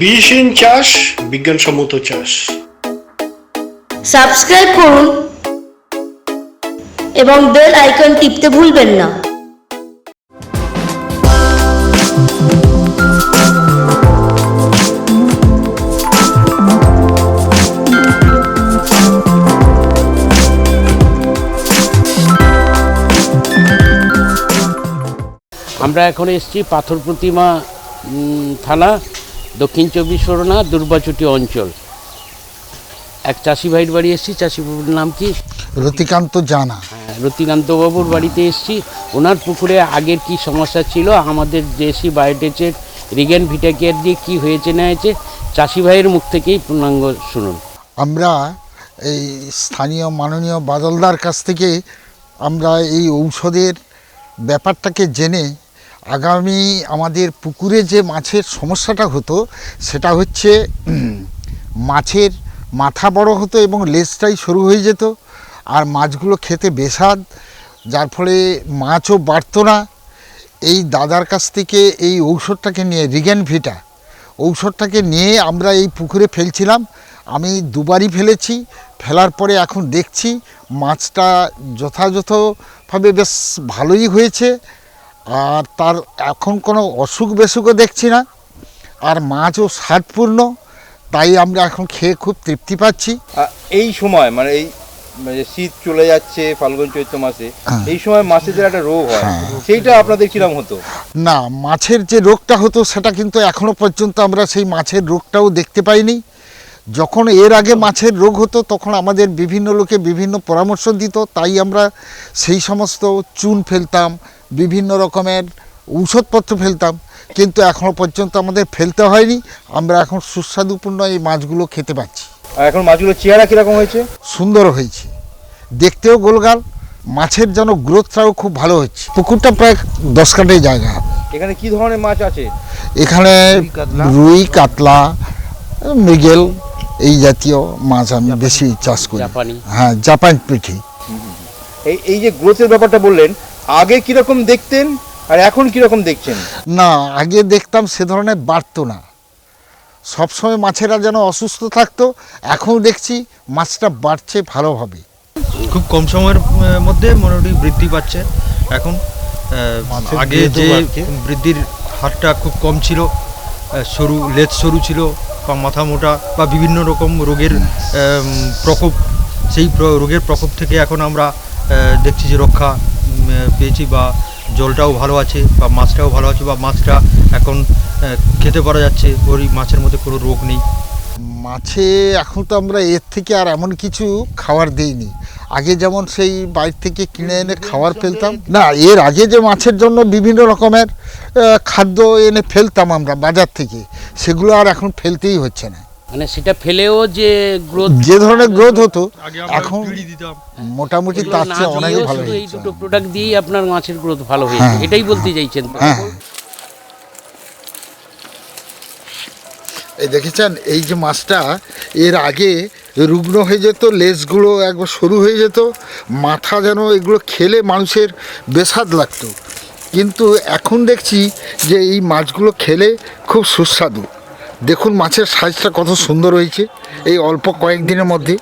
বিষহীন চাষ বিজ্ঞানসম্মত চাষ। সাবস্ক্রাইব করুন এবং বেল আইকন টিপতে ভুলবেন না। আমরা এখন এসেছি পাথর প্রতিমা থানা। দক্ষিণ চব্বিশ পরগনা দুর্বাচুটি অঞ্চল। এক চাষি ভাইয়ের বাড়ি এসেছি চাষি বাবুর নাম কি? রতিকান্ত জানা। হ্যাঁ, রতিকান্ত বাবুর বাড়িতে এসেছি। ওনার পুকুরে আগের কি সমস্যা ছিল? আমাদের দেশি বায়োটেচের রিগেন ভিটাকেয়ার দিয়ে কি হয়েছে না হয়েছে? চাষি ভাইয়ের মুখ থেকেই পূর্ণাঙ্গ শুনুন। আমরা এই স্থানীয় মাননীয় বাদলদার কাছ থেকে আমরা এই ঔষধের ব্যাপারটাকে জেনে আগামী আমাদের পুকুরে যে মাছের সমস্যাটা হতো, সেটা হচ্ছে মাছের মাথা বড় হতো এবং লেজটাই সরু হয়ে যেত আর মাছগুলো খেতে বেস্বাদ যার ফলে মাছও বাড়তো না। এই দাদার কাছ থেকে এই ঔষধটাকে নিয়ে রিগেন ভিটা ঔষধটাকে নিয়ে আমরা এই পুকুরে ফেলছিলাম। আমি দুবারই ফেলেছি, ফেলার পরে এখন দেখছি মাছটা যথাযথভাবে বেশ ভালোই হয়েছে। আর তার এখন কোনো অসুখ বেসুখও দেখছি না আর মাছও স্বাদপূর্ণ তাই আমরা এখন খেয়ে খুব তৃপ্তি পাচ্ছি এই সময় মানে এই মানে শীত চলে যাচ্ছে ফাল্গুন চৈত্র মাসে হ্যাঁ। এই সময় মাছেদের একটা রোগ হয় হ্যাঁ। সেইটা আপনাদের কিরম হতো না মাছের যে রোগটা হতো সেটা কিন্তু এখনও পর্যন্ত আমরা সেই মাছের রোগটাও দেখতে পাইনি যখন এর আগে মাছের রোগ হতো তখন আমাদের বিভিন্ন লোকে বিভিন্ন পরামর্শ দিত তাই আমরা সেই সমস্ত চুন ফেলতাম বিভিন্ন রকমের ঔষধপত্র ফেলতাম কিন্তু এখনও পর্যন্ত আমাদের ফেলতে হয়নি। আমরা এখন সুস্বাদুপূর্ণ এই মাছগুলো খেতে পাচ্ছি। আর এখন মাছগুলোর চেহারা কীরকম হয়েছে? সুন্দর হয়েছে। দেখতেও গোলগাল মাছের যেন গ্রোথটাও খুব ভালো হচ্ছে। পুকুরটা প্রায় দশ কাঠের জায়গা এখানে কি ধরনের মাছ আছে? এখানে রুই কাতলা। মৃগেল এই জাতীয় মাছ আমি বেশি চাষ করি। হ্যাঁ জাপান পিঠি। এই এই যে গ্রোথের ব্যাপারটা বললেন আগে কীরকম দেখতেন আর এখন কীরকম দেখছেন? না আগে দেখতাম সে ধরনের বাড়তো না। সবসময় মাছেরা যেন অসুস্থ থাকতো এখন দেখছি মাছটা বাড়ছে ভালোভাবে। খুব কম সময়ের মধ্যে মোটামুটি বৃদ্ধি পাচ্ছে। এখন আগে যে বৃদ্ধির হারটা খুব কম ছিল সরু লেজ সরু ছিল বা মাথা মোটা বা বিভিন্ন রকম রোগের প্রকোপ সেই রোগের প্রকোপ থেকে এখন আমরা দেখছি যে রক্ষা পেয়েছি বা জলটাও ভালো আছে বা মাছটাও ভালো আছে বা মাছটা এখন খেতে পারা যাচ্ছে ওই মাছের মধ্যে কোনো রোগ নেই। মাছে এখন তো আমরা এর থেকে আর এমন কিছু খাবার দেইনি। আগে যেমন সেই বাইরে থেকে কিনে এনে খাবার ফেলতাম, না, এর আগে যে মাছের জন্য বিভিন্ন রকমের খাদ্য এনে ফেলতাম আমরা বাজার থেকে, সেগুলো আর এখন ফেলতেই হচ্ছে না। মানে সেটা ফেলেও যে গ্রোথ যে ধরনের গ্রোথ হতো এখন মোটামুটি তার চেয়ে অনেক ভালো এই দুটো প্রোডাক্ট দিয়েই আপনার মাছের গ্রোথ ভালো হয়েছে হ্যাঁ, এটাই বলতে চাইছেন? হ্যাঁ এই দেখেছেন এই যে মাছটা এর আগে রুগ্ন হয়ে যেত লেজগুলো একবার সরু হয়ে যেত মাথা যেন এগুলো খেলে মানুষের বেস্বাদ লাগতো। কিন্তু এখন দেখছি যে এই মাছগুলো খেলে খুব সুস্বাদু। দেখুন মাছের সাইজটা কত সুন্দর হয়েছে। এই অল্প কয়েকদিনের মধ্যে।